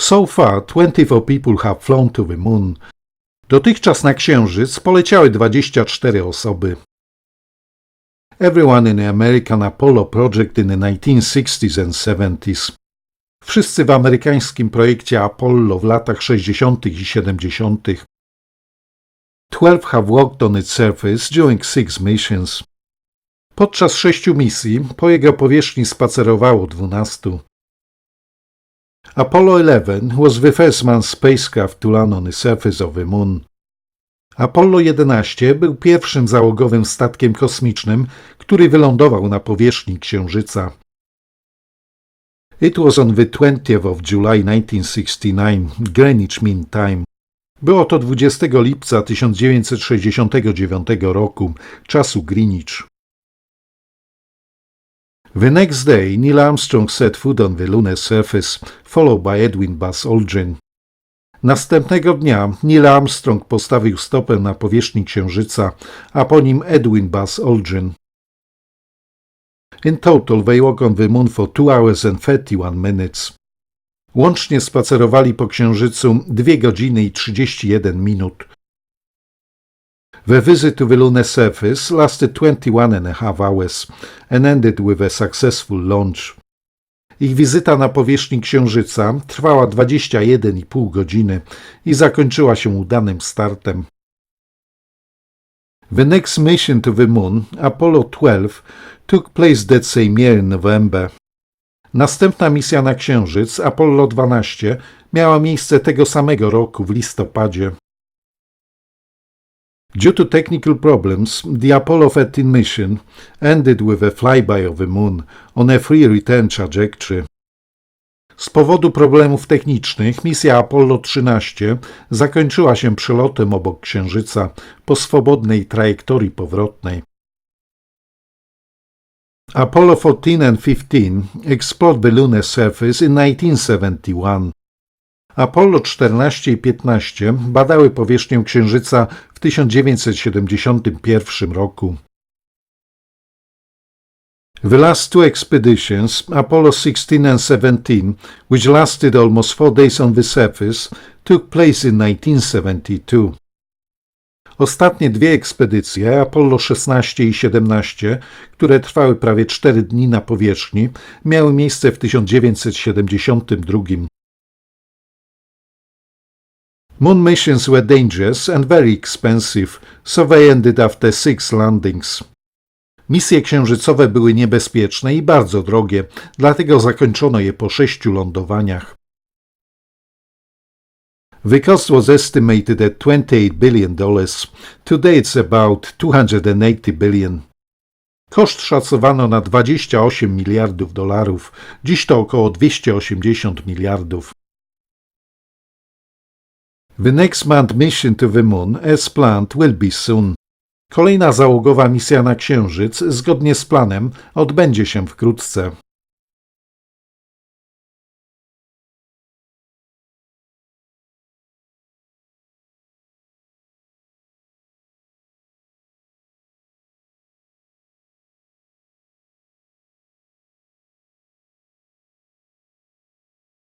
So far, 24 people have flown to the moon. Dotychczas na Księżyc poleciały 24 osoby. Everyone in the American Apollo project in the 1960s and 70s. Wszyscy w amerykańskim projekcie Apollo w latach 60. i 70. 12 have walked on its surface during six missions. Podczas sześciu misji po jego powierzchni spacerowało 12. Apollo 11 was the first manned spacecraft to land on the surface of the moon. Apollo 11 był pierwszym załogowym statkiem kosmicznym, który wylądował na powierzchni Księżyca. It was on the 20th of July 1969, Greenwich Mean Time. Było to 20 lipca 1969 roku, czasu Greenwich. The next day, Neil Armstrong set foot on the lunar surface, followed by Edwin Buzz Aldrin. Następnego dnia Neil Armstrong postawił stopę na powierzchni Księżyca, a po nim Edwin Buzz Aldrin. In total they walked on the moon for 2 hours and 31 minutes. Łącznie spacerowali po Księżycu 2 godziny i 31 minut. The visit to the lunar surface lasted 21 and a half hours and ended with a successful launch. Ich wizyta na powierzchni Księżyca trwała 21,5 godziny i zakończyła się udanym startem. The next mission to the moon, Apollo 12, took place that same year in November. Następna misja na Księżyc, Apollo 12, miała miejsce tego samego roku w listopadzie. Due to technical problems, the Apollo 13 mission ended with a flyby of the moon on a free return trajectory. Z powodu problemów technicznych misja Apollo 13 zakończyła się przelotem obok Księżyca po swobodnej trajektorii powrotnej. Apollo 14 and 15 explored the lunar surface in 1971. Apollo 14 i 15 badały powierzchnię Księżyca w 1971 roku. The last two expeditions, Apollo 16 and 17, which lasted almost four days on the surface, took place in 1972. Ostatnie dwie ekspedycje, Apollo 16 i 17, które trwały prawie cztery dni na powierzchni, miały miejsce w 1972. Moon missions were dangerous and very expensive, so they ended after six landings. Misje księżycowe były niebezpieczne i bardzo drogie, dlatego zakończono je po sześciu lądowaniach. The cost was estimated at 28 billion dollars. Today it's about 280 billion. Koszt szacowano na 28 miliardów dolarów. Dziś to około 280 miliardów. The next manned mission to the moon, as planned, will be soon. Kolejna załogowa misja na Księżyc, zgodnie z planem, odbędzie się wkrótce.